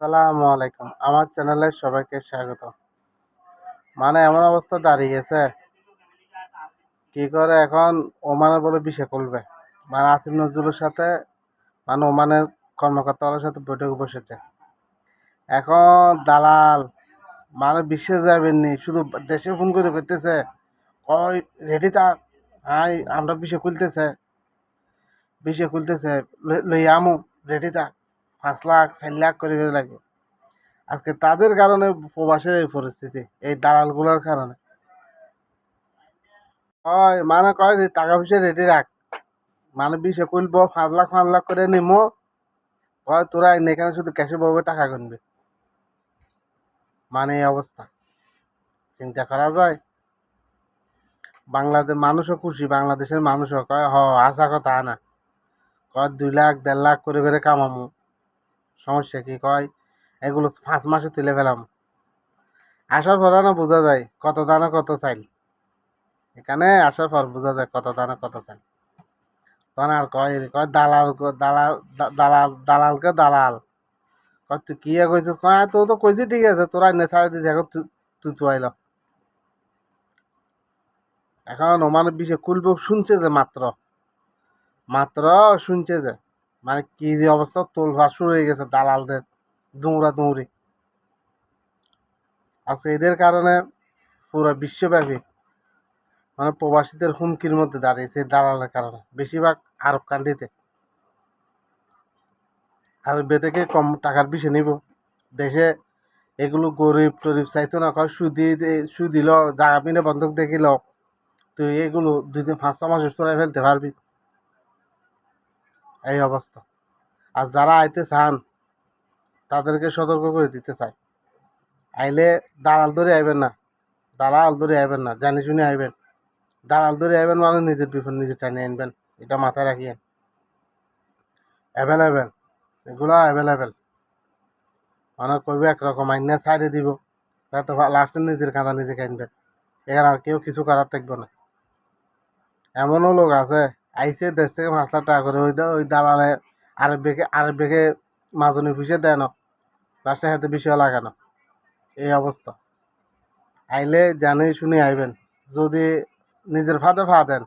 আসসালামু আলাইকুম। আমার চ্যানেলে সবাইকে স্বাগত। মানে এমন অবস্থা দাঁড়িয়ে গেছে। কি করে এখন ওমানের বলে বিষে করবে মানে আসিফ নজরুলের সাথে মানে ওমানের কর্মকর্তাদের সাথে বৈঠকে বসেছে। এখন দালাল মানে বিশ্বে যাবেননি শুধু দেশে ফোন করে করতেছে কই রেডি থাক আই, আমরা বিষে খুলতেছে। বিষে খুলতেছে লই আমু রেডি থাক পাঁচ লাখ, চার লাখ করে লাগবে আজকে তাদের কারণে প্রবাসের এই পরিস্থিতি, এই দালালগুলোর কারণে। হয় মানে কয়, যে টাকা পয়সা রেডি রাখ। মানে বিষে খুলবো, পাঁচ লাখ পাঁচ লাখ করে নিমো। কয়, তোরা এখানে শুধু ক্যাশে পাবে টাকা কিনবে মানে এই অবস্থা। চিন্তা করা যায়। বাংলাদেশ মানুষও খুশি, বাংলাদেশের মানুষও কয়, হ, আশা কথা না। কয়, দুই লাখ, দেড় লাখ করে করে কামামু। সমস্যা কি কয়? এগুলো পাঁচ মাসে তুলে ফেলাম। আসার পর না বোঝা যায় কত দানা, কত চাইল। এখানে আসার পর বোঝা যায় কত দানা, কত চাইল। তখন আর কয় কয় দালাল দালাল দালাল, দালালকে দালাল। কয়, তুই কি কইছিস? কয় তো তো কইছি ঠিক আছে, তোরা নে ছাড়ে দিস এখন তুই আইল। এখন ওমানের বিষয়ে খুলবো শুনছে যে মাত্র মাত্র শুনছে যে মানে কি যে অবস্থা? তোল ভাস শুরু হয়ে গেছে দালালদের দৌড়া দৌড়ি আজকে এদের কারণে পুরো বিশ্বব্যাপী মানে প্রবাসীদের হুমকির মধ্যে দাঁড়িয়েছে দালালের কারণে, বেশিরভাগ আরব কান্ট্রিতে। আরবে থেকে কম টাকার বিষয় নিব? দেশে এগুলো গরিব টরিব চাইতো না, কয় সুদি সুদিল জাগা পিনে বন্ধক দেখিল তুই এগুলো দুই দিন পাঁচটা মাসে চড়াই ফেলতে পারবি। এই অবস্থা। আর যারা আইতে চান, তাদেরকে সতর্ক করে দিতে চাই। আইলে দালাল ধরে আইবেন না। দালাল ধরে আইবেন না, জানি শুনে আইবেন। দালাল ধরে আইবেন মানে নিজের বিপদ নিজে টানিয়ে আনবেন। এটা মাথায় রাখিয়েন। অ্যাভেলেবেল এগুলো অ্যাভেলেবেল মানে কইবে একরকম, আইনে সাইডে দিব। তাতে লাস্টে নিজের কাঁদা নিজে কানবেন এখানে আর কেউ কিছু করার থাকবে না। এমনও লোক আছে আইসে দেশ থেকে পাঁচ লাখ টাকা করে ওই ওই দালালে আরেক বেগে আরেক বেগে মাজনি পুষে দেয় না। লাস্টে হাতে বিষয় লাগানো এই অবস্থা। আইলে জানে, শুনে আইবেন। যদি নিজের ফাঁদে ফা দেন,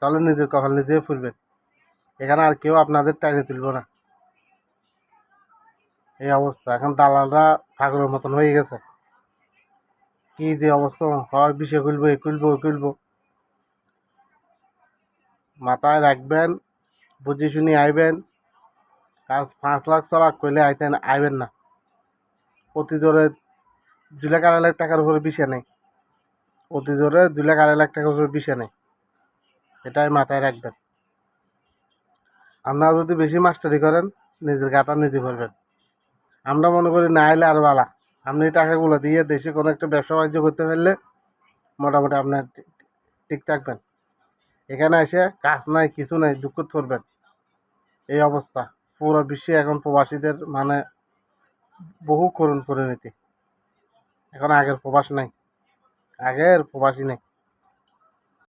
তাহলে নিজের কপাল নিজেই ফুলবেন এখানে আর কেউ আপনাদের টাইনে তুলব না। এই অবস্থা। এখন দালালরা পাগলের মতন হয়ে গেছে। কি যে অবস্থা হয়, বিষয় খুলবো এ খুলবো, ওই খুলবো। মাথায় রাখবেন, বুঝি শুনি আইবেন। কাজ পাঁচ লাখ ছ লাখ করলে আইতেন, আইবেন না। অতি জোরে দুই লাখ আড়াই লাখ টাকার উপরে বিষয় নেই। অতি জোরে দুই লাখ আড়াই লাখ টাকার উপরে বিষয় নেই। এটাই মাথায় রাখবেন। আপনারা যদি বেশি মাস্টারি করেন, নিজের গাটা নিজে ভরবেন। আমরা মনে করি না এলে আর বালা। আপনি টাকাগুলো দিয়ে দেশে কোনো একটা ব্যবসা বাণিজ্য করতে পারলে মোটামুটি আপনার ঠিক থাকবেন। এখানে এসে কাজ নাই, কিছু নাই, দুঃখ করবেন। এই অবস্থা। পুরো বিশ্বে এখন প্রবাসীদের মানে বহু করুণ পরিণতি। এখন আগের প্রবাস নাই। আগের প্রবাসী নেই।